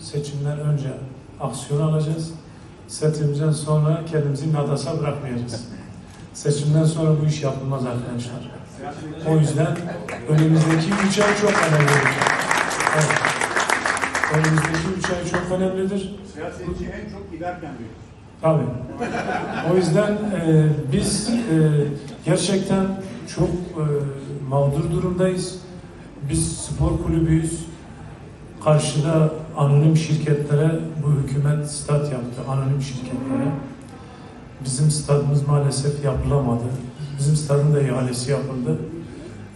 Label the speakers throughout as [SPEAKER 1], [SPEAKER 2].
[SPEAKER 1] seçimden önce aksiyon alacağız. Seçimden sonra kendimizi nadasa bırakmayacağız. Seçimden sonra bu iş yapılmaz arkadaşlar. O yüzden önümüzdeki üç ay çok önemlidir. Evet. Önümüzdeki üç ay çok önemlidir.
[SPEAKER 2] Siyasetçi en çok giderken diyor.
[SPEAKER 1] Tabii. O yüzden e, biz e, gerçekten çok e, mağdur durumdayız. Biz spor kulübüyüz. Karşıda anonim şirketlere bu hükümet stat yaptı. Anonim şirketlere. Bizim stadımız maalesef yapılamadı. Bizim stadın da ihalesi yapıldı.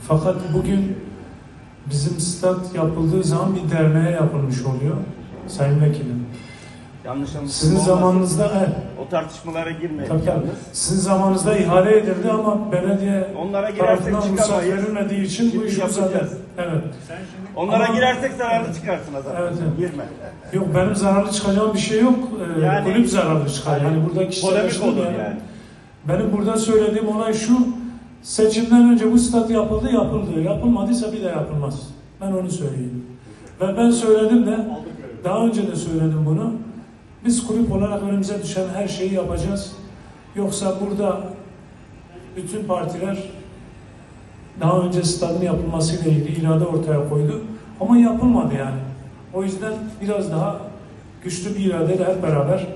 [SPEAKER 1] Fakat bugün bizim stat yapıldığı zaman bir derneğe yapılmış oluyor. Sayın Vekilim.
[SPEAKER 3] Yanlış anlaşılma
[SPEAKER 1] Sizin
[SPEAKER 3] olmasın.
[SPEAKER 1] zamanınızda evet,
[SPEAKER 3] O tartışmalara
[SPEAKER 1] Tabii
[SPEAKER 3] yalnız.
[SPEAKER 1] Sizin zamanınızda ihale edildi ama belediye
[SPEAKER 3] Onlara girersek
[SPEAKER 1] tarafından ruhsat
[SPEAKER 3] çıkamayız.
[SPEAKER 1] verilmediği için bu
[SPEAKER 3] Şimdi
[SPEAKER 1] iş
[SPEAKER 3] yapacağız.
[SPEAKER 1] uzadı. Evet.
[SPEAKER 2] Sen şimdi
[SPEAKER 3] Onlara
[SPEAKER 1] Ama-
[SPEAKER 3] girersek zararlı çıkarsın Azam.
[SPEAKER 1] Evet, evet.
[SPEAKER 3] Girme.
[SPEAKER 1] Yok benim zararlı çıkacağım bir şey yok. Ee,
[SPEAKER 3] Yani-
[SPEAKER 1] kulüp zararlı çıkar. Yani burada kişisel
[SPEAKER 3] Polemik
[SPEAKER 1] açıdan
[SPEAKER 3] olur
[SPEAKER 1] yani. Benim burada söylediğim olay şu. Seçimden önce bu stat yapıldı, yapıldı. Yapılmadıysa bir de yapılmaz. Ben onu söyleyeyim. Ve ben söyledim de, daha önce de söyledim bunu. Biz kulüp olarak önümüze düşen her şeyi yapacağız. Yoksa burada bütün partiler daha önce stadın yapılmasıyla ilgili irade ortaya koydu. Ama yapılmadı yani. O yüzden biraz daha güçlü bir iradeyle hep beraber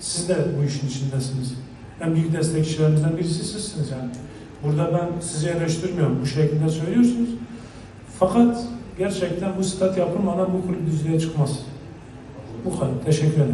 [SPEAKER 1] siz de bu işin içindesiniz. En büyük destekçilerimizden birisi sizsiniz yani. Burada ben sizi eleştirmiyorum. Bu şekilde söylüyorsunuz. Fakat gerçekten bu stat yapılmadan bu kulüp düzlüğe çıkmaz. 不可能，这是人。